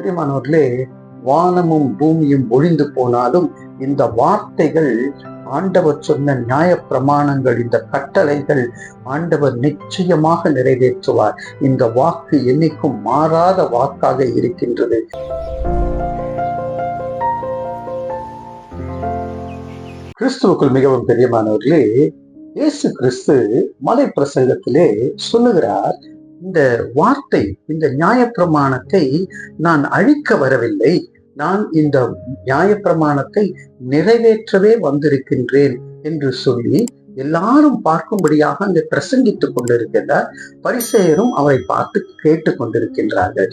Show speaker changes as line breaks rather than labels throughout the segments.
பிரியமானவர்களே வானமும் பூமியும் ஒழிந்து போனாலும் இந்த வார்த்தைகள் ஆண்டவர் சொன்ன நியாய பிரமாணங்கள் இந்த கட்டளைகள் ஆண்டவர் நிச்சயமாக நிறைவேற்றுவார். இந்த வாக்கு என்னைக்கும் மாறாத வாக்காக இருக்கின்றது. கிறிஸ்துவுக்குள் மிகவும் பிரியமானவர்களே இயேசு கிறிஸ்து மலை பிரசங்கத்திலே சொல்லுகிறார் இந்த வார்த்தை இந்த நியாயப்பிரமாணத்தை நான் அழிக்க வரவில்லை. நான் இந்த நியாயப்பிரமாணத்தை நிறைவேற்றவே வந்திருக்கின்றேன் என்று சொல்லி எல்லாரும் பார்க்கும்படியாக அங்கே பிரசங்கித்துக் கொண்டிருக்கின்றார். பரிசெயரும் அவரை பார்த்து கேட்டு கொண்டிருக்கின்றார்கள்.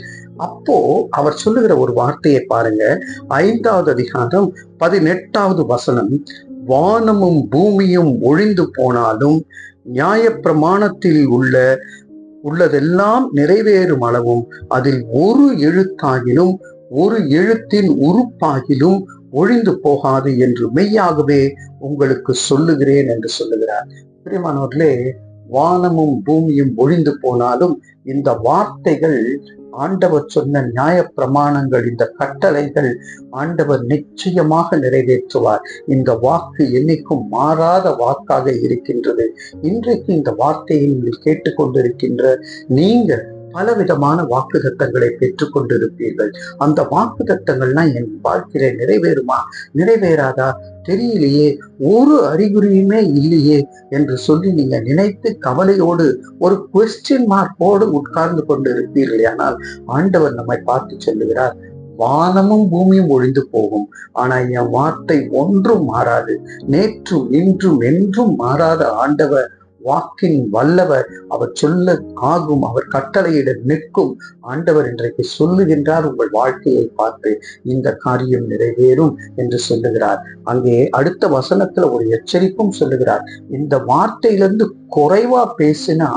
அப்போ அவர் சொல்லுகிற ஒரு வார்த்தையை பாருங்க. ஐந்தாவது அதிகாரம் பதினெட்டாவது வசனம். வானமும் பூமியும் ஒழிந்து போனாலும் நியாயப்பிரமாணத்தில் உள்ள உள்ளதெல்லாம் நிறைவேறும் அளவும் அதில் ஒரு எழுத்தாகிலும் ஒரு எழுத்தின் உறுப்பாகிலும் ஒழிந்து போகாது என்று மெய்யாகவே உங்களுக்கு சொல்லுகிறேன் என்று சொல்லுகிறார். பிரியமானவர்களே வானமும் பூமியும் ஒழிந்து போனாலும் இந்த வார்த்தைகள் ஆண்டவர் சொன்ன நியாய பிரமாணங்கள் இந்த கட்டளைகள் ஆண்டவர் நிச்சயமாக நிறைவேற்றுவார். இந்த வாக்கு என்னைக்கும் மாறாத வாக்காக இருக்கின்றது. இன்றைக்கு இந்த வார்த்தையை நீங்கள் கேட்டுக்கொண்டிருக்கின்ற நீங்கள் பலவிதமான வாக்கு தத்தங்களை பெற்றுக் கொண்டிருப்பீர்கள் அந்த வாக்கு தத்தங்கள்னா என் வாழ்க்கையில நிறைவேறுமா? நிறைவேறாதா? தெரியலையே. ஒரு அறிகுறியுமே இல்லையே என்று சொல்லி நீங்க நினைத்து கவலையோடு ஒரு கொஸ்டின் மார்க்கோடு உட்கார்ந்து கொண்டு இருப்பீர்கள் ஆனால் ஆண்டவர் நம்மை பார்த்து சொல்லுகிறார் வானமும் பூமியும் ஒழிந்து போகும். ஆனா என் வார்த்தை ஒன்றும் மாறாது. நேற்றும் இன்றும் என்றும் மாறாத ஆண்டவர் வாக்கின் வல்லவர் அவர் சொல்ல ஆகும் அவர் கட்டளையிட நிற்கும். ஆண்டவர் இன்றைக்கு சொல்லுகின்றார் உங்கள் வாழ்க்கையை பார்த்து இந்த காரியம் நிறைவேறும் என்று சொல்லுகிறார். அங்கே அடுத்த வசனத்துல ஒரு எச்சரிப்பும் சொல்லுகிறார். இந்த வார்த்தையிலிருந்து குறைவா பேசினா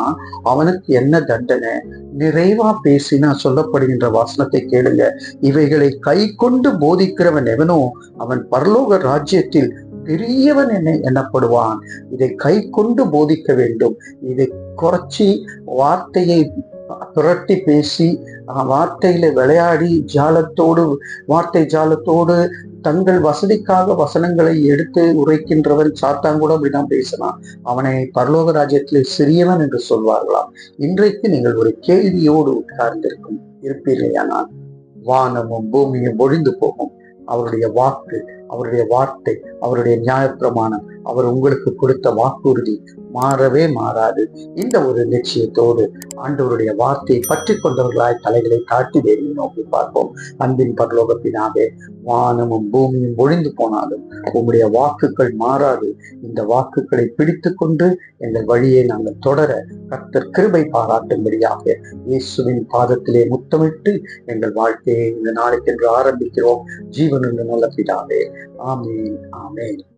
அவனுக்கு என்ன தண்டனை? நிறைவா பேசினா சொல்லப்படுகின்ற வாசனத்தை கேளுங்க. இவைகளை கை கொண்டு போதிக்கிறவன் எவனோ அவன் பரலோக ராஜ்யத்தில் பெரியவன் என்ன எண்ணப்படுவான். இதை கை கொண்டு போதிக்க வேண்டும். இதை குறைச்சி வார்த்தையை புரட்டி பேசி வார்த்தையில விளையாடி ஜாலத்தோடு வார்த்தை ஜாலத்தோடு தங்கள் வசதிக்காக வசனங்களை எடுத்து உரைக்கின்றவன் சாத்தான் கூட அப்படிதான் பேசலாம் அவனை பரலோக ராஜ்யத்திலே சிறியவன் என்று சொல்வார்களாம். இன்றைக்கு நீங்கள் ஒரு கேள்வியோடு உட்கார்ந்திருக்கும் இருப்பீர்களேயானால் வானமும் பூமியும் ஒழிந்து போகும். அவருடைய வாக்கு அவருடைய வார்த்தை அவருடைய நியாயப்பிரமாணம் அவர் உங்களுக்கு கொடுத்த வாக்குறுதி மாறவே மாறாது. இந்த ஒரு நிச்சயத்தோடு ஆண்டவருடைய வார்த்தையை பற்றி கொண்டவர்களாய் தலைகளை தாட்டி தேவியை நோக்கி பார்ப்போம். அன்பின் பரலோகத்தினாவே வானமும் பூமியும் ஒழிந்து போனாலும் உங்களுடைய வாக்குகள் மாறாது. இந்த வாக்குகளை பிடித்து கொண்டு எங்கள் வழியை நாங்கள் தொடர கர்த்தர் கிருபை பாராட்டும்படியாக இயேசுவின் பாதத்திலே முத்தமிட்டு எங்கள் வாழ்க்கையை இந்த நாளைக்கென்று ஆரம்பிக்கிறோம். ஜீவன் நல்ல பிதாவே Amen. Amen.